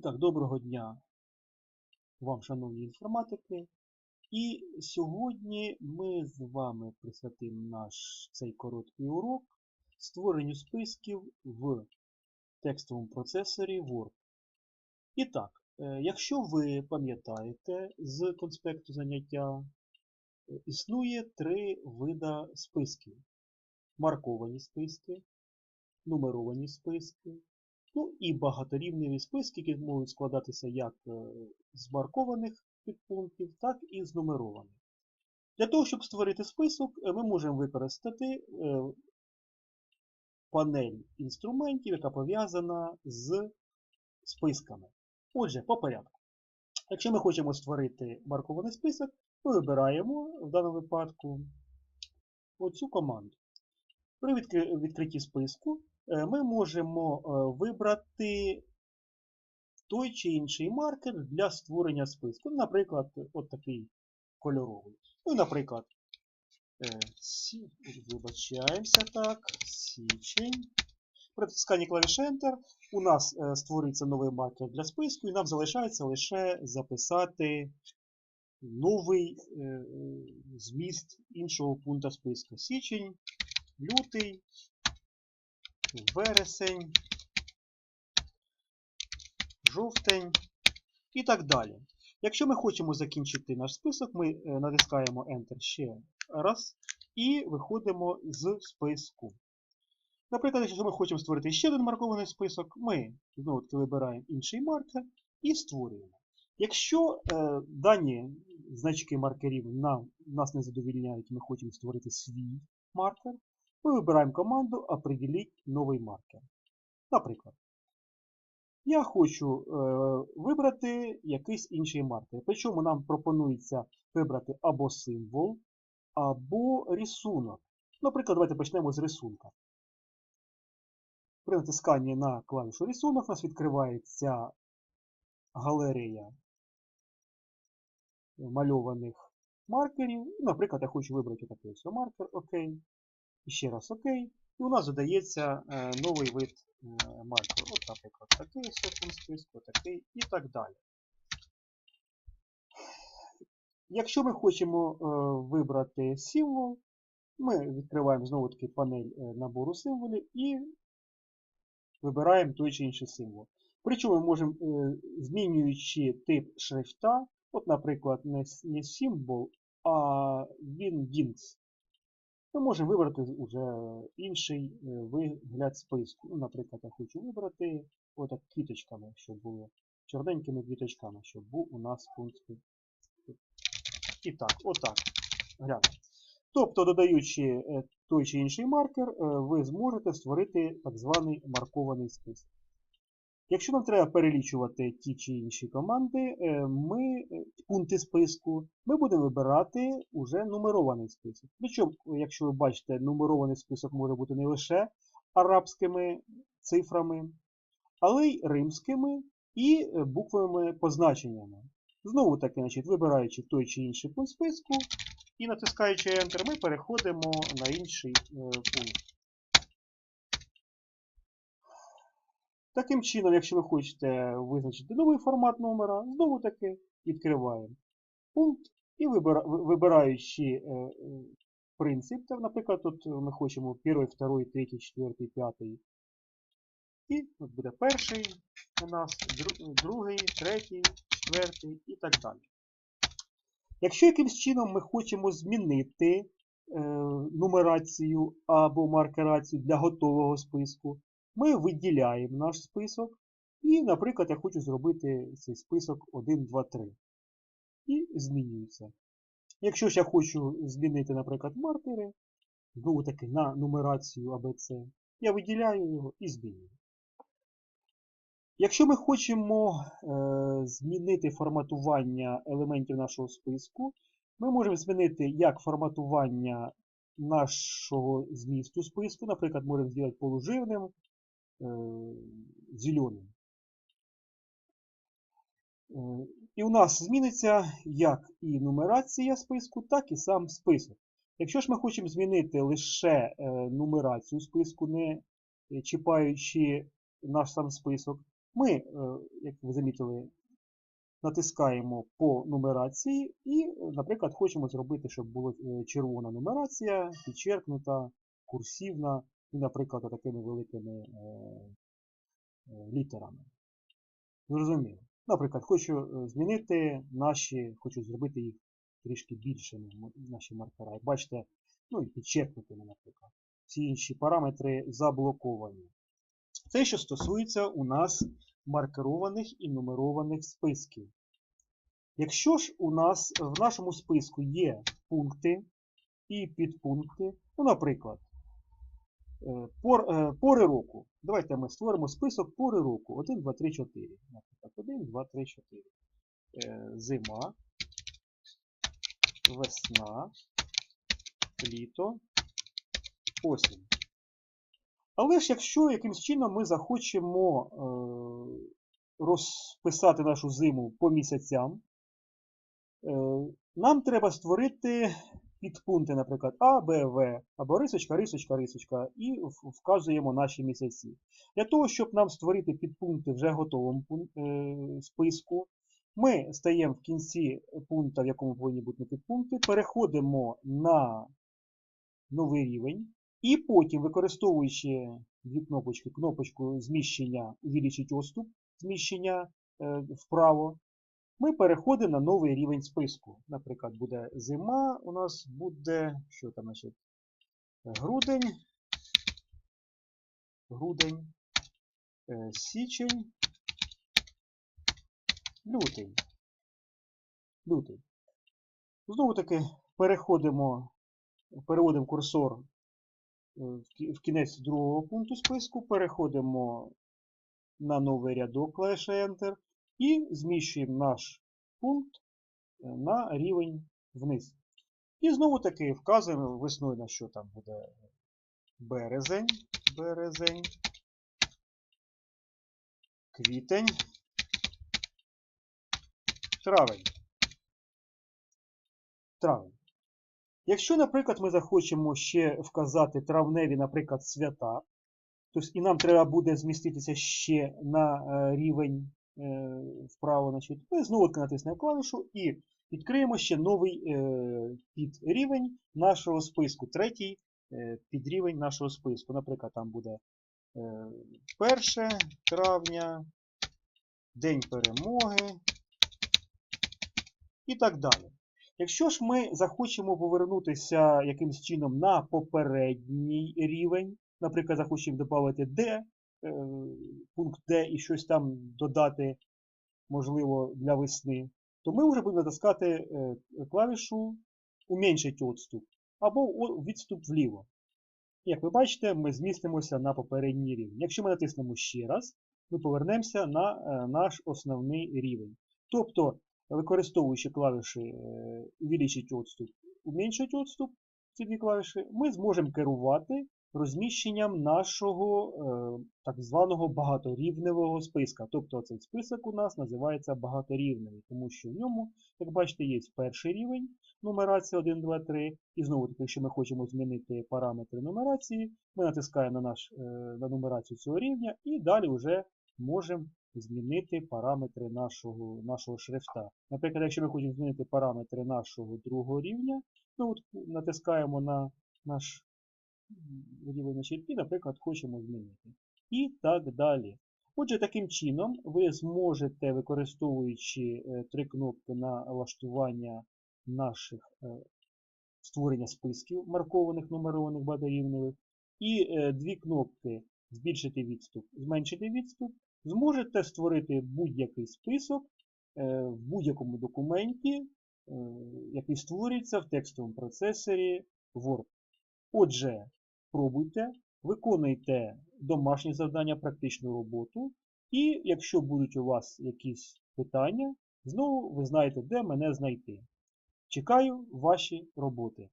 І так, доброго дня вам, шановні інформатики. І сьогодні ми з вами присвятимо наш цей короткий урок створенню списків в текстовому процесорі Word. І так, е, якщо ви пам'ятаєте з конспекту заняття, е, існує три вида списків. Марковані списки, нумеровані списки Ну і багаторівневі списки, які можуть складатися як е, з маркованих підпунктів, так і з нумерованих. Для того, щоб створити список, е, ми можемо використати е, панель інструментів, яка пов'язана з списками. Отже, по порядку. Якщо ми хочемо створити маркований список, ми вибираємо в даному випадку оцю команду. При відкритті списку ми можемо е, вибрати той чи інший маркер для створення списку. Наприклад, от такий кольоровий. Ну, наприклад, е, вибачаємося так, січень. При натисканні клавіші Enter у нас створиться новий маркер для списку, і нам залишається лише записати новий зміст іншого пункту списку. Січень, лютий, вересень, жовтень і так далі. Якщо ми хочемо закінчити наш список, ми е, натискаємо Enter ще раз і виходимо з списку. Наприклад, якщо ми хочемо створити ще один маркований список, ми знову вибираємо інший маркер і створюємо. Якщо е, дані значки маркерів нам, нас не задовільняють, ми хочемо створити свій маркер, ми вибираємо команду «Определить новий маркер». Наприклад, я хочу е, вибрати якийсь інший маркер. Причому нам пропонується вибрати або символ, або рисунок. Наприклад, давайте почнемо з рисунка. При натисканні на клавішу рисунок у нас відкривається галерея мальованих маркерів. Наприклад, я хочу вибрати такий маркер. Окей. І ще раз ОК. І у нас додається е, новий вид е, маркеру. От, наприклад, такий сотень списку, такий і так далі. Якщо ми хочемо е, вибрати символ, ми відкриваємо знову таки панель набору символів і вибираємо той чи інший символ. Причому ми можемо, змінюючи тип шрифта, от, наприклад, не символ, а він Wingdings. Ми можемо вибрати вже інший е, вигляд списку. Ну, Наприклад, я хочу вибрати отак квіточками, щоб було чорненькими квіточками, щоб був у нас пункт. І так, отак. Гляньте. Тобто, додаючи е, той чи інший маркер, е, ви зможете створити так званий маркований список. Якщо нам треба перелічувати ті чи інші команди, ми, пункти списку, ми будемо вибирати уже нумерований список. Причому, якщо ви бачите, нумерований список може бути не лише арабськими цифрами, але й римськими і е, буквовими позначеннями. Знову таки, значить, вибираючи той чи інший пункт списку і натискаючи Enter, ми переходимо на інший пункт. Таким чином, якщо ви хочете визначити новий формат номера, знову таки відкриваємо пункт і вибираючи е, е, принцип, так, наприклад, тут ми хочемо перший, второй, третій, четвертий, п'ятий. І от буде перший у нас, другий, третій, четвертий і так далі. Якщо якимось чином ми хочемо змінити е, нумерацію або маркерацію для готового списку, ми виділяємо наш список. І, наприклад, я хочу зробити цей список 1, 2, 3. І змінюється. Якщо ж я хочу змінити, наприклад, маркери, знову таки на нумерацію ABC, я виділяю його і змінюю. Якщо ми хочемо е, змінити форматування елементів нашого списку, ми можемо змінити як форматування нашого змісту списку, наприклад, можемо зробити полуживним, Е, зеленим. Е, і у нас зміниться як і нумерація списку, так і сам список. Якщо ж ми хочемо змінити лише е, нумерацію списку, не чіпаючи наш сам список, Ми, е, як ви замітили, натискаємо по нумерації і, е, наприклад, хочемо зробити, щоб була е, червона нумерація, підчеркнута, курсивна і, наприклад, такими великими е, е, літерами. Зрозуміло. Наприклад, хочу е, змінити наші, хочу зробити їх трішки більшими, наші маркера. Бачите, ну і підчеркнутими, наприклад. Всі інші параметри заблоковані. Це, що стосується у нас маркерованих і нумерованих списків. Якщо ж у нас в нашому списку є пункти і підпункти, ну, наприклад, е, пор, е, пори року. Давайте ми створимо список пори року. 1, 2, 3, 4. Наприклад, 1, 2, 3, 4. Е, Зима, весна, літо, осінь. Але ж якщо якимсь чином ми захочемо е, розписати нашу зиму по місяцям, е, нам треба створити підпункти, наприклад, А, Б, В, або рисочка, рисочка, рисочка, і вказуємо наші місяці. Для того, щоб нам створити підпункти вже готовому е, списку, ми стаємо в кінці пункту, в якому повинні бути підпункти, переходимо на новий рівень, і потім, використовуючи дві кнопочки, кнопочку зміщення увеличить оступ, зміщення е, вправо, ми переходимо на новий рівень списку. Наприклад, буде зима, у нас буде, що там, значить, грудень, грудень, е, січень, лютий. Лютий. Знову таки переходимо, переводимо курсор е, в кінець другого пункту списку, переходимо на новий рядок клавіша Enter і зміщуємо наш пункт е, на рівень вниз. І знову таки вказуємо весною, на що там буде березень, березень, квітень, травень. Травень. Якщо, наприклад, ми захочемо ще вказати травневі, наприклад, свята, тобто і нам треба буде зміститися ще на е, рівень вправо, значить, ми знову натиснемо клавішу і відкриємо ще новий е, підрівень нашого списку, третій е, підрівень нашого списку. Наприклад, там буде е, 1 травня, День перемоги і так далі. Якщо ж ми захочемо повернутися якимось чином на попередній рівень, наприклад, захочемо додати D, е, пункт D і щось там додати, можливо, для весни, то ми вже будемо натискати е, клавішу «Уменьшить відступ» або відступ вліво. Як ви бачите, ми змістимося на попередній рівень. Якщо ми натиснемо ще раз, ми повернемося на е, наш основний рівень. Тобто, використовуючи клавіші е, увеличить відступ, уменьшить відступ, ці дві клавіші, ми зможемо керувати розміщенням нашого е, так званого багаторівневого списка. Тобто цей список у нас називається багаторівневий, тому що в ньому, як бачите, є перший рівень нумерація 1, 2, 3. І знову таки, якщо ми хочемо змінити параметри нумерації, ми натискаємо на, наш, е, на нумерацію цього рівня і далі вже можемо змінити параметри нашого, нашого шрифта. Наприклад, якщо ми хочемо змінити параметри нашого другого рівня, ну от натискаємо на наш рівень значить, наприклад, хочемо змінити. І так далі. Отже, таким чином ви зможете, використовуючи е, три кнопки на налаштування наших е, створення списків маркованих, нумерованих, багаторівневих, і е, дві кнопки збільшити відступ, зменшити відступ, зможете створити будь-який список в будь-якому документі, який створюється в текстовому процесорі Word. Отже, пробуйте, виконуйте домашні завдання, практичну роботу, і якщо будуть у вас якісь питання, знову ви знаєте, де мене знайти. Чекаю ваші роботи.